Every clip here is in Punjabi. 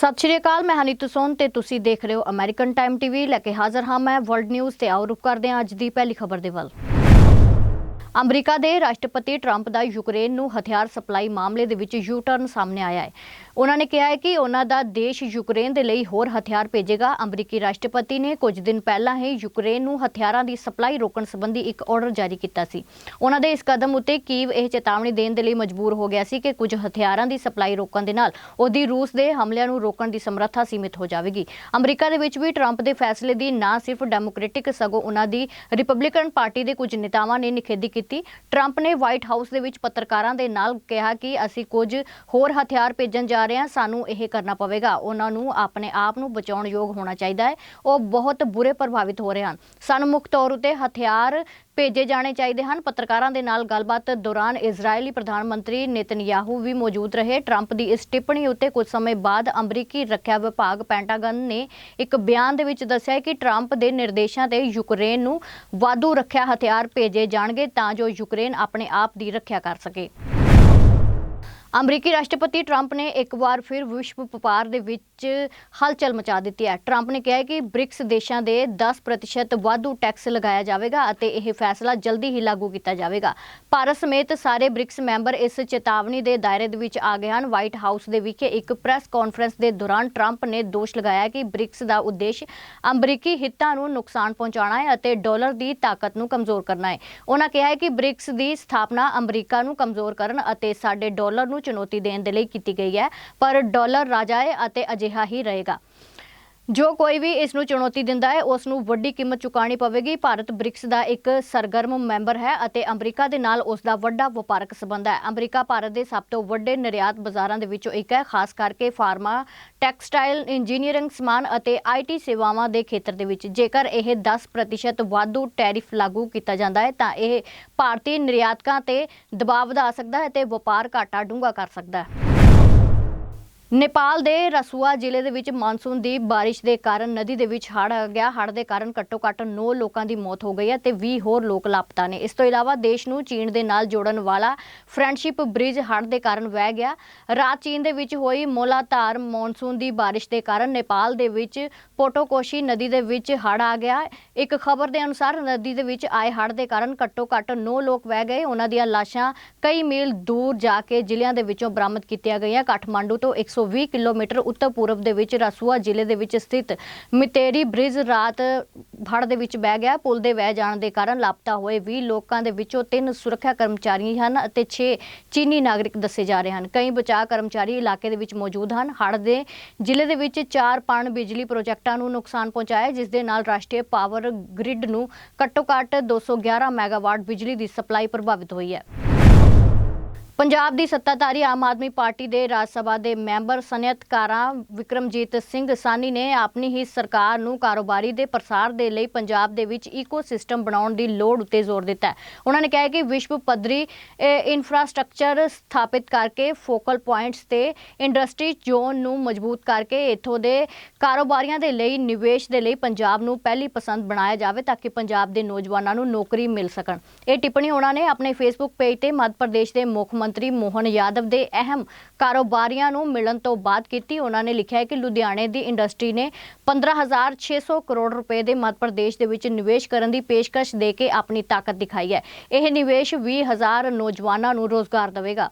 ਸਤਿ ਸ਼੍ਰੀ ਅਕਾਲ, ਮੈਂ ਹਨੀਤ ਸੋਨ ਤੇ ਤੁਸੀਂ ਦੇਖ ਰਹੇ ਹੋ ਅਮਰੀਕਨ ਟਾਈਮ ਟੀਵੀ ਲੈ ਕੇ ਹਾਜ਼ਰ ਹਾਂ ਮੈਂ ਵਰਲਡ ਨਿਊਜ਼ ਤੇ ਆਓ, ਰੁਕ ਕਰਦੇ ਹਾਂ ਅੱਜ ਦੀ ਪਹਿਲੀ ਖਬਰ ਦੇ ਵੱਲ। ਅਮਰੀਕਾ ਦੇ ਰਾਸ਼ਟਰਪਤੀ ਟਰੰਪ ਦਾ ਯੂਕਰੇਨ ਨੂੰ ਹਥਿਆਰ ਸਪਲਾਈ ਮਾਮਲੇ ਦੇ ਵਿੱਚ ਯੂ ਟਰਨ ਸਾਹਮਣੇ ਆਇਆ ਹੈ। ਉਹਨਾਂ ਨੇ ਕਿਹਾ ਹੈ ਕਿ ਉਹਨਾਂ ਦਾ ਦੇਸ਼ ਯੂਕਰੇਨ ਦੇ ਲਈ ਹੋਰ ਹਥਿਆਰ ਭੇਜੇਗਾ। ਅਮਰੀਕੀ ਰਾਸ਼ਟਰਪਤੀ ਨੇ ਕੁਝ ਦਿਨ ਪਹਿਲਾਂ ਹੀ ਯੂਕਰੇਨ ਨੂੰ ਹਥਿਆਰਾਂ ਦੀ ਸਪਲਾਈ ਰੋਕਣ ਸੰਬੰਧੀ ਇੱਕ ਆਰਡਰ ਜਾਰੀ ਕੀਤਾ ਸੀ। ਉਹਨਾਂ ਦੇ ਇਸ ਕਦਮ ਉੱਤੇ ਕੀਵ ਇਹ ਚੇਤਾਵਨੀ ਦੇਣ ਦੇ ਲਈ ਮਜਬੂਰ ਹੋ ਗਿਆ ਸੀ ਕਿ ਕੁਝ ਹਥਿਆਰਾਂ ਦੀ ਸਪਲਾਈ ਰੋਕਣ ਦੇ ਨਾਲ ਉਹਦੀ ਰੂਸ ਦੇ ਹਮਲਿਆਂ ਨੂੰ ਰੋਕਣ ਦੀ ਸਮਰੱਥਾ ਸੀਮਿਤ ਹੋ ਜਾਵੇਗੀ। ਅਮਰੀਕਾ ਦੇ ਵਿੱਚ ਵੀ ਟਰੰਪ ਦੇ ਫੈਸਲੇ ਦੀ ਨਾ ਸਿਰਫ ਡੈਮੋਕ੍ਰੈਟਿਕ ਸਗੋਂ ਉਹਨਾਂ ਦੀ ਰਿਪਬਲਿਕਨ ਪਾਰਟੀ ਦੇ ਕੁਝ ਨੇਤਾਵਾਂ ਨੇ ਨਿਖੇਧੀ ਕੀਤੀ। ਟਰੰਪ ਨੇ ਵਾਈਟ ਹਾਊਸ ਦੇ ਵਿੱਚ ਪੱਤਰਕਾਰਾਂ ਦੇ ਨਾਲ ਕਿਹਾ ਕਿ ਅਸੀਂ ਕੁਝ ਹੋਰ ਹਥਿਆਰ ਭੇਜਣ ਜਾ ਰਹੇ ਹਾਂ, ਸਾਨੂੰ ਇਹ ਕਰਨਾ ਪਵੇਗਾ। ਉਹਨਾਂ ਨੂੰ ਆਪਣੇ ਆਪ ਨੂੰ ਬਚਾਉਣ ਯੋਗ ਹੋਣਾ ਚਾਹੀਦਾ ਹੈ। ਉਹ ਬਹੁਤ ਬੁਰੇ ਪ੍ਰਭਾਵਿਤ ਹੋ ਰਹੇ ਹਨ। ਸਾਨੂੰ ਮੁੱਖ ਤੌਰ ਉਤੇ ਹਥਿਆਰ ਭੇਜੇ ਜਾਣੇ ਚਾਹੀਦੇ ਹਨ। ਪੱਤਰਕਾਰਾਂ ਦੇ ਨਾਲ ਗੱਲਬਾਤ ਦੌਰਾਨ ਇਜ਼ਰਾਈਲੀ ਪ੍ਰਧਾਨ ਮੰਤਰੀ ਨੇਤਨਯਾਹੂ ਵੀ ਮੌਜੂਦ ਰਹੇ। ਟਰੰਪ ਦੀ ਇਸ ਟਿੱਪਣੀ ਉੱਤੇ ਕੁਝ ਸਮੇਂ ਬਾਅਦ ਅਮਰੀਕੀ ਰੱਖਿਆ ਵਿਭਾਗ ਪੈਂਟਾਗਨ ਨੇ ਇੱਕ ਬਿਆਨ ਦੇ ਵਿੱਚ ਦੱਸਿਆ ਕਿ ਟਰੰਪ ਦੇ ਨਿਰਦੇਸ਼ਾਂ ਤੇ ਯੂਕਰੇਨ ਨੂੰ ਵਾਧੂ ਰੱਖਿਆ ਹਥਿਆਰ ਭੇਜੇ ਜਾਣਗੇ ਤਾਂ ਜੋ ਯੂਕਰੇਨ ਆਪਣੇ ਆਪ ਦੀ ਰੱਖਿਆ ਕਰ ਸਕੇ। ਅਮਰੀਕੀ ਰਾਸ਼ਟਰਪਤੀ ਟਰੰਪ ਨੇ ਇੱਕ ਵਾਰ ਫਿਰ ਵਿਸ਼ਵ ਵਪਾਰ ਦੇ ਵਿੱਚ ਹਲਚਲ ਮਚਾ ਦਿੱਤੀ ਹੈ। ਟਰੰਪ ਨੇ ਕਿਹਾ ਹੈ ਕਿ ਬ੍ਰਿਕਸ ਦੇਸ਼ਾਂ ਦੇ 10% ਵਾਧੂ ਟੈਕਸ ਲਗਾਇਆ ਜਾਵੇਗਾ ਅਤੇ ਇਹ ਫੈਸਲਾ ਜਲਦੀ ਹੀ ਲਾਗੂ ਕੀਤਾ ਜਾਵੇਗਾ। ਭਾਰਤ ਸਮੇਤ ਸਾਰੇ ਬ੍ਰਿਕਸ ਮੈਂਬਰ ਇਸ ਚੇਤਾਵਨੀ ਦੇ ਦਾਇਰੇ ਦੇ ਵਿੱਚ ਆ ਗਏ ਹਨ। ਵਾਈਟ ਹਾਊਸ ਦੇ ਵਿਖੇ ਇੱਕ ਪ੍ਰੈਸ ਕਾਨਫਰੰਸ ਦੇ ਦੌਰਾਨ ਟਰੰਪ ਨੇ ਦੋਸ਼ ਲਗਾਇਆ ਕਿ ਬ੍ਰਿਕਸ ਦਾ ਉਦੇਸ਼ ਅਮਰੀਕੀ ਹਿੱਤਾਂ ਨੂੰ ਨੁਕਸਾਨ ਪਹੁੰਚਾਉਣਾ ਹੈ ਅਤੇ ਡਾਲਰ ਦੀ ਤਾਕਤ ਨੂੰ ਕਮਜ਼ੋਰ ਕਰਨਾ ਹੈ। ਉਹਨਾਂ ਕਿਹਾ ਹੈ ਕਿ ਬ੍ਰਿਕਸ ਦੀ ਸਥਾਪਨਾ ਅਮਰੀਕਾ ਨੂੰ ਕਮਜ਼ੋਰ ਕਰਨ ਅਤੇ ਸਾਡੇ ਡਾਲਰ ਨੂੰ ਚੁਣੌਤੀ ਦੇਣ ਦੇ ਲਈ ਕੀਤੀ ਗਈ ਹੈ, ਪਰ ਡਾਲਰ ਰਾਜਾ ਹੈ ਅਤੇ ਅਜਿਹਾ ਹੀ ਰਹੇਗਾ। ਜੋ ਕੋਈ ਵੀ ਇਸ ਨੂੰ ਚੁਣੌਤੀ ਦਿੰਦਾ ਹੈ, ਉਸ ਨੂੰ ਵੱਡੀ ਕੀਮਤ ਚੁਕਾਣੀ ਪਵੇਗੀ। ਭਾਰਤ ਬ੍ਰਿਕਸ ਦਾ ਇੱਕ ਸਰਗਰਮ ਮੈਂਬਰ ਹੈ ਅਤੇ ਅਮਰੀਕਾ ਦੇ ਨਾਲ ਉਸ ਦਾ ਵੱਡਾ ਵਪਾਰਕ ਸਬੰਧ ਹੈ। ਅਮਰੀਕਾ ਭਾਰਤ ਦੇ ਸਭ ਤੋਂ ਵੱਡੇ ਨਿਰਯਾਤ ਬਾਜ਼ਾਰਾਂ ਦੇ ਵਿੱਚੋਂ ਇੱਕ ਹੈ, ਖਾਸ ਕਰਕੇ ਫਾਰਮਾ, ਟੈਕਸਟਾਈਲ, ਇੰਜੀਨੀਅਰਿੰਗ ਸਮਾਨ ਅਤੇ ਆਈਟੀ ਸੇਵਾਵਾਂ ਦੇ ਖੇਤਰ ਦੇ ਵਿੱਚ। ਜੇਕਰ ਇਹ 10% ਵਾਧੂ ਟੈਰਿਫ ਲਾਗੂ ਕੀਤਾ ਜਾਂਦਾ ਹੈ, ਤਾਂ ਇਹ ਭਾਰਤੀ ਨਿਰਯਾਤਕਾਂ ਤੇ ਦਬਾਅ ਵਧਾ ਸਕਦਾ ਹੈ ਤੇ ਵਪਾਰ ਘਾਟਾ ਡੂੰਘਾ ਕਰ ਸਕਦਾ ਹੈ। ਨੇਪਾਲ ਦੇ ਰਸੂਆ ਜ਼ਿਲ੍ਹੇ ਦੇ ਵਿੱਚ ਮਾਨਸੂਨ ਦੀ ਬਾਰਿਸ਼ ਦੇ ਕਾਰਨ ਨਦੀ ਦੇ ਵਿੱਚ ਹੜ੍ਹ ਆ ਗਿਆ। ਹੜ੍ਹ ਦੇ ਕਾਰਨ ਘੱਟੋ-ਘੱਟ 9 ਲੋਕਾਂ ਦੀ ਮੌਤ ਹੋ ਗਈ ਹੈ ਤੇ 20 ਹੋਰ ਲੋਕ ਲਾਪਤਾ ਨੇ। ਇਸ ਤੋਂ ਇਲਾਵਾ ਦੇਸ਼ ਨੂੰ ਚੀਨ ਦੇ ਨਾਲ ਜੋੜਨ ਵਾਲਾ ਫਰੈਂਡਸ਼ਿਪ ਬ੍ਰਿਜ ਹੜ੍ਹ ਦੇ ਕਾਰਨ ਵਹਿ ਗਿਆ। ਰਾਤ ਚੀਨ ਦੇ ਵਿੱਚ ਹੋਈ ਮੋਲਾਧਾਰ ਮੌਨਸੂਨ ਦੀ ਬਾਰਿਸ਼ ਦੇ ਕਾਰਨ ਨੇਪਾਲ ਦੇ ਵਿੱਚ ਪੋਟੋਕੋਸ਼ੀ ਨਦੀ ਦੇ ਵਿੱਚ ਹੜ੍ਹ ਆ ਗਿਆ। ਇੱਕ ਖਬਰ ਦੇ ਅਨੁਸਾਰ ਨਦੀ ਦੇ ਵਿੱਚ ਆਏ ਹੜ੍ਹ ਦੇ ਕਾਰਨ ਘੱਟੋ-ਘੱਟ 9 ਲੋਕ ਵਹਿ ਗਏ। ਉਹਨਾਂ ਦੀਆਂ ਲਾਸ਼ਾਂ ਕਈ ਮੀਲ ਦੂਰ ਜਾ ਕੇ ਜ਼ਿਲ੍ਹਿਆਂ ਦੇ ਵਿੱਚੋਂ ਬਰਾਮਦ ਕੀਤੀਆਂ ਗਈਆਂ। ਕਾਠਮਾਂਡੂ ਤੋਂ 120 ਕਿਲੋਮੀਟਰ ਉੱਤਰ ਪੂਰਬ ਦੇ ਵਿੱਚ ਰਸੂਆ ਜ਼ਿਲ੍ਹੇ ਦੇ ਵਿੱਚ ਸਥਿਤ ਮਿਤੇਰੀ ਬ੍ਰਿਜ ਰਾਤ ਹੜ੍ਹ ਦੇ ਵਿੱਚ ਬਹਿ ਗਿਆ। ਪੁਲ ਦੇ ਵਹਿ ਜਾਣ ਦੇ ਕਾਰਨ ਲਾਪਤਾ ਹੋਏ 20 ਲੋਕਾਂ ਦੇ ਵਿੱਚੋਂ ਤਿੰਨ ਸੁਰੱਖਿਆ ਕਰਮਚਾਰੀ ਹਨ ਅਤੇ 6 ਚੀਨੀ ਨਾਗਰਿਕ ਦੱਸੇ ਜਾ ਰਹੇ ਹਨ। ਕਈ ਬਚਾਅ ਕਰਮਚਾਰੀ ਇਲਾਕੇ ਦੇ ਵਿੱਚ ਮੌਜੂਦ ਹਨ। ਹੜ੍ਹ ਦੇ ਜ਼ਿਲ੍ਹੇ ਦੇ ਵਿੱਚ ਚਾਰ ਪਣ ਬਿਜਲੀ ਪ੍ਰੋਜੈਕਟਾਂ ਨੂੰ ਨੁਕਸਾਨ ਪਹੁੰਚਾਇਆ ਜਿਸ ਦੇ ਨਾਲ ਰਾਸ਼ਟਰੀ ਪਾਵਰ ਗ੍ਰਿਡ ਨੂੰ ਘੱਟੋ-ਘੱਟ 211 ਮੈਗਾਵਾਟ ਬਿਜਲੀ ਦੀ ਸਪਲਾਈ ਪ੍ਰਭਾਵਿਤ ਹੋਈ ਹੈ। ਪੰਜਾਬ ਦੀ ਸੱਤਾਧਾਰੀ ਆਮ ਆਦਮੀ ਪਾਰਟੀ ਦੇ ਰਾਜ ਸਭਾ ਦੇ ਮੈਂਬਰ ਸਨਅਤਕਾਰਾਂ ਵਿਕਰਮਜੀਤ ਸਿੰਘ ਸਾਨੀ ਨੇ ਆਪਣੀ ਹੀ ਸਰਕਾਰ ਨੂੰ ਕਾਰੋਬਾਰੀ ਦੇ ਪ੍ਰਸਾਰ ਦੇ ਲਈ ਪੰਜਾਬ ਦੇ ਵਿੱਚ ਇਕੋਸਿਸਟਮ ਬਣਾਉਣ ਦੀ ਲੋੜ ਉੱਤੇ ਜ਼ੋਰ ਦਿੱਤਾ ਉਹਨਾਂ ਨੇ ਕਿਹਾ ਕਿ ਵਿਸ਼ਵ ਪੱਧਰੀ ਇਨਫਰਾਸਟ੍ਰਕਚਰ ਸਥਾਪਿਤ ਕਰਕੇ ਫੋਕਲ ਪੁਆਇੰਟਸ ਤੇ ਇੰਡਸਟਰੀ ਜ਼ੋਨ ਨੂੰ ਮਜ਼ਬੂਤ ਕਰਕੇ ਇੱਥੋਂ ਦੇ ਕਾਰੋਬਾਰੀਆਂ ਦੇ ਲਈ, ਨਿਵੇਸ਼ ਦੇ ਲਈ ਪੰਜਾਬ ਨੂੰ ਪਹਿਲੀ ਪਸੰਦ ਬਣਾਇਆ ਜਾਵੇ ਤਾਂ ਕਿ ਪੰਜਾਬ ਦੇ ਨੌਜਵਾਨਾਂ ਨੂੰ ਨੌਕਰੀ ਮਿਲ ਸਕਣ। ਇਹ ਟਿੱਪਣੀ ਉਹਨਾਂ ਨੇ ਆਪਣੇ ਫੇਸਬੁੱਕ ਪੇਜ ਤੇ ਮੱਧ ਪ੍ਰਦੇਸ਼ ਦੇ ਮੁੱਖ ਮੰਤਰੀ ਮੋਹਨ ਯਾਦਵ ਦੇ ਅਹਿਮ ਕਾਰੋਬਾਰੀਆਂ ਨੂੰ ਮਿਲਣ ਤੋਂ ਬਾਅਦ ਕੀਤੀ। ਉਹਨਾਂ ਨੇ ਲਿਖਿਆ ਹੈ ਕਿ ਲੁਧਿਆਣੇ ਦੀ ਇੰਡਸਟਰੀ ਨੇ 15600 ਕਰੋੜ ਰੁਪਏ ਦੇ ਮੱਧ ਪ੍ਰਦੇਸ਼ ਦੇ ਵਿੱਚ ਨਿਵੇਸ਼ ਕਰਨ ਦੀ ਪੇਸ਼ਕਸ਼ ਦੇ ਕੇ ਆਪਣੀ ਤਾਕਤ ਦਿਖਾਈ ਹੈ। ਇਹ ਨਿਵੇਸ਼ 20000 ਨੌਜਵਾਨਾਂ ਨੂੰ ਰੋਜ਼ਗਾਰ ਦੇਵੇਗਾ।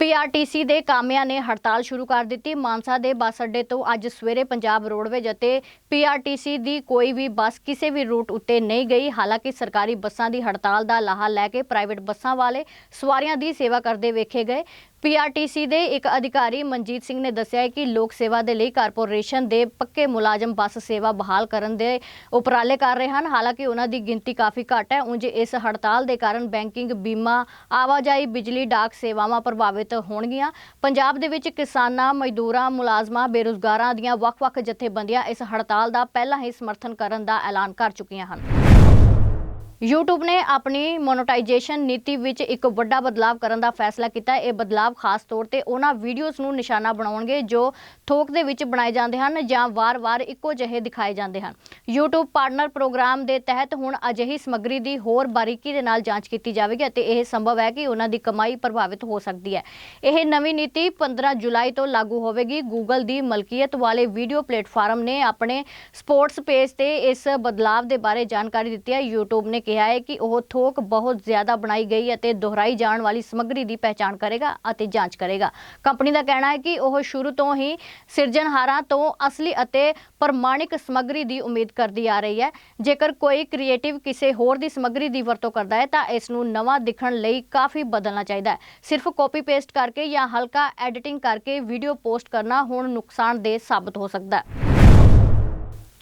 ਪੀਆਰਟੀਸੀ ਦੇ ਕਾਮਿਆਂ ਨੇ ਹੜਤਾਲ ਸ਼ੁਰੂ ਕਰ ਦਿੱਤੀ। ਮਾਨਸਾ ਦੇ ਬੱਸ ਅੱਡੇ ਤੋਂ ਅੱਜ ਸਵੇਰੇ ਪੰਜਾਬ ਰੋਡਵੇਜ ਅਤੇ ਪੀਆਰਟੀਸੀ ਦੀ ਕੋਈ ਵੀ ਬੱਸ ਕਿਸੇ ਵੀ ਰੂਟ ਉੱਤੇ ਨਹੀਂ ਗਈ। ਹਾਲਾਂਕਿ ਸਰਕਾਰੀ ਬੱਸਾਂ ਦੀ ਹੜਤਾਲ ਦਾ ਲਾਹਾ ਲੈ ਕੇ ਪ੍ਰਾਈਵੇਟ ਬੱਸਾਂ ਵਾਲੇ ਸਵਾਰੀਆਂ ਦੀ ਸੇਵਾ ਕਰਦੇ ਵੇਖੇ ਗਏ। ਪੀਆਰਟੀਸੀ ਦੇ ਇੱਕ ਅਧਿਕਾਰੀ ਮਨਜੀਤ ਸਿੰਘ ਨੇ ਦੱਸਿਆ ਹੈ ਕਿ ਲੋਕ ਸੇਵਾ ਦੇ ਲਈ ਕਾਰਪੋਰੇਸ਼ਨ ਦੇ ਪੱਕੇ ਮੁਲਾਜ਼ਮ ਬੱਸ ਸੇਵਾ ਬਹਾਲ ਕਰਨ ਦੇ ਉਪਰਾਲੇ ਕਰ ਰਹੇ ਹਨ। ਹਾਲਾਂਕਿ ਉਹਨਾਂ ਦੀ ਗਿਣਤੀ ਕਾਫੀ ਘੱਟ ਹੈ। ਉਂਝ ਇਸ ਹੜਤਾਲ ਦੇ ਕਾਰਨ ਬੈਂਕਿੰਗ, ਬੀਮਾ, ਆਵਾਜਾਈ, ਬਿਜਲੀ, ਡਾਕ ਸੇਵਾਵਾਂ ਪ੍ਰਭਾਵਿਤ ਹੋਣਗੀਆਂ। ਪੰਜਾਬ ਦੇ ਵਿੱਚ ਕਿਸਾਨਾਂ, ਮਜ਼ਦੂਰਾਂ, ਮੁਲਾਜ਼ਮਾਂ, ਬੇਰੁਜ਼ਗਾਰਾਂ ਦੀਆਂ ਵੱਖ-ਵੱਖ ਜਥੇਬੰਦੀਆਂ ਇਸ ਹੜਤਾਲ ਦਾ ਪਹਿਲਾਂ ਹੀ ਸਮਰਥਨ ਕਰਨ ਦਾ ਐਲਾਨ ਕਰ ਚੁੱਕੀਆਂ ਹਨ। YouTube ਨੇ ਆਪਣੀ ਮੋਨੇਟਾਈਜੇਸ਼ਨ ਨੀਤੀ ਵਿੱਚ ਇੱਕ ਵੱਡਾ ਬਦਲਾਅ ਕਰਨ ਦਾ ਫੈਸਲਾ ਕੀਤਾ। ਹੈ ਇਹ ਬਦਲਾਅ ਖਾਸ ਤੌਰ ਤੇ ਉਹਨਾਂ ਵੀਡੀਓਜ਼ ਨੂੰ ਨਿਸ਼ਾਨਾ ਬਣਾਉਣਗੇ ਜੋ ਥੋਕ ਦੇ ਵਿੱਚ ਬਣਾਏ ਜਾਂਦੇ ਹਨ ਜਾਂ ਵਾਰ-ਵਾਰ ਇੱਕੋ ਜਿਹੇ ਦਿਖਾਏ ਜਾਂਦੇ ਹਨ। YouTube ਪਾਰਟਨਰ ਪ੍ਰੋਗਰਾਮ ਦੇ ਤਹਿਤ ਹੁਣ ਅਜਿਹੀ ਸਮੱਗਰੀ ਦੀ ਹੋਰ ਬਾਰੀਕੀ ਦੇ ਨਾਲ ਜਾਂਚ ਕੀਤੀ ਜਾਵੇਗੀ ਅਤੇ ਇਹ ਸੰਭਵ ਹੈ ਕਿ ਉਹਨਾਂ ਦੀ ਕਮਾਈ ਪ੍ਰਭਾਵਿਤ ਹੋ ਸਕਦੀ ਹੈ। ਇਹ ਨਵੀਂ ਨੀਤੀ 15 ਜੁਲਾਈ ਤੋਂ ਲਾਗੂ ਹੋਵੇਗੀ। Google ਦੀ ਮਲਕੀਅਤ ਵਾਲੇ ਵੀਡੀਓ ਪਲੇਟਫਾਰਮ ਨੇ ਆਪਣੇ ਸਪੋਰਟਸ ਪੇਜ ਤੇ ਇਸ ਬਦਲਾਅ ਦੇ ਬਾਰੇ ਜਾਣਕਾਰੀ ਦਿੱਤੀ ਹੈ। YouTube ਨੇ ਕਿਹਾ ਹੈ ਕਿ ਉਹ ਥੋਕ ਬਹੁਤ ਜ਼ਿਆਦਾ ਬਣਾਈ ਗਈ ਅਤੇ ਦੁਹਰਾਈ ਜਾਣ ਵਾਲੀ ਸਮੱਗਰੀ ਦੀ ਪਹਿਚਾਣ ਕਰੇਗਾ ਅਤੇ ਜਾਂਚ ਕਰੇਗਾ। ਕੰਪਨੀ ਦਾ ਕਹਿਣਾ ਹੈ ਕਿ ਉਹ ਸ਼ੁਰੂ ਤੋਂ ਹੀ ਸਿਰਜਣਹਾਰਾਂ ਤੋਂ ਅਸਲੀ ਅਤੇ ਪ੍ਰਮਾਣਿਕ ਸਮੱਗਰੀ ਦੀ ਉਮੀਦ ਕਰਦੀ ਆ ਰਹੀ ਹੈ। ਜੇਕਰ ਕੋਈ ਕ੍ਰੀਏਟਿਵ ਕਿਸੇ ਹੋਰ ਦੀ ਸਮੱਗਰੀ ਦੀ ਵਰਤੋਂ ਕਰਦਾ ਹੈ, ਤਾਂ ਇਸ ਨੂੰ ਨਵਾਂ ਦਿਖਣ ਲਈ ਕਾਫੀ ਬਦਲਣਾ ਚਾਹੀਦਾ ਹੈ। ਸਿਰਫ ਕਾਪੀ ਪੇਸਟ ਕਰਕੇ ਜਾਂ ਹਲਕਾ ਐਡੀਟਿੰਗ ਕਰਕੇ ਵੀਡੀਓ ਪੋਸਟ ਕਰਨਾ ਹੁਣ ਨੁਕਸਾਨਦੇਹ ਸਾਬਤ ਹੋ ਸਕਦਾ ਹੈ।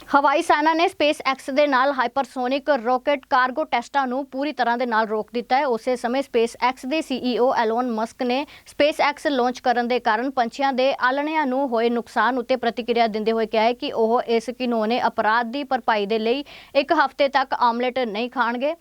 ਹਵਾਈ ਸੈਨਾ ਨੇ ਸਪੇਸ ਐਕਸ ਦੇ ਨਾਲ ਹਾਈਪਰਸੋਨਿਕ ਰਾਕੇਟ ਕਾਰਗੋ ਟੈਸਟਾਂ ਨੂੰ ਪੂਰੀ ਤਰ੍ਹਾਂ ਦੇ ਨਾਲ ਰੋਕ ਦਿੱਤਾ ਹੈ। ਉਸੇ ਸਮੇਂ ਸਪੇਸ ਐਕਸ ਦੇ ਸੀਈਓ ਐਲੋਨ ਮਸਕ ਨੇ ਸਪੇਸ ਐਕਸ ਲਾਂਚ ਕਰਨ ਦੇ ਕਾਰਨ ਪੰਛੀਆਂ ਦੇ ਆਲਣਿਆਂ ਨੂੰ ਹੋਏ ਨੁਕਸਾਨ ਉੱਤੇ ਪ੍ਰਤੀਕਿਰਿਆ ਦਿੰਦੇ ਹੋਏ ਕਿਹਾ ਹੈ ਕਿ ਉਹ ਇਸ ਘਿਨੌਨੇ ਅਪਰਾਧ ਦੀ ਭਰਪਾਈ ਦੇ ਲਈ ਇੱਕ ਹਫ਼ਤੇ ਤੱਕ ਆਮਲੇਟ ਨਹੀਂ ਖਾਣਗੇ।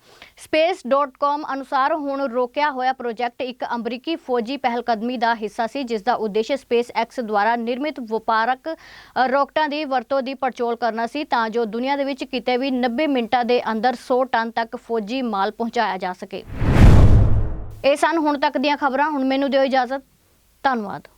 space.com ਅਨੁਸਾਰ ਹੁਣ ਰੋਕਿਆ ਹੋਇਆ ਪ੍ਰੋਜੈਕਟ ਇੱਕ ਅਮਰੀਕੀ ਫੌਜੀ ਪਹਿਲਕਦਮੀ ਦਾ ਹਿੱਸਾ ਸੀ ਜਿਸ ਦਾ ਉਦੇਸ਼ ਸਪੇਸ ਐਕਸ ਦੁਆਰਾ ਨਿਰਮਿਤ ਵਪਾਰਕ ਅ, ਰਾਕਟਾਂ ਦੀ ਵਰਤੋਂ ਦੀ ਪੜਚੋਲ ਕਰਨਾ ਸੀ। ਸੀ ਤਾਂ ਜੋ ਦੁਨੀਆ ਦੇ ਵਿੱਚ ਕਿਤੇ ਵੀ 90 ਮਿੰਟਾਂ ਦੇ ਅੰਦਰ 100 ਟਨ ਤੱਕ ਫੌਜੀ ਮਾਲ ਪਹੁੰਚਾਇਆ ਜਾ ਸਕੇ। ਇਹ ਸਨ ਹੁਣ ਤੱਕ ਦੀਆਂ ਖਬਰਾਂ। ਹੁਣ ਮੈਨੂੰ ਦਿਓ ਇਜਾਜ਼ਤ। ਧੰਨਵਾਦ।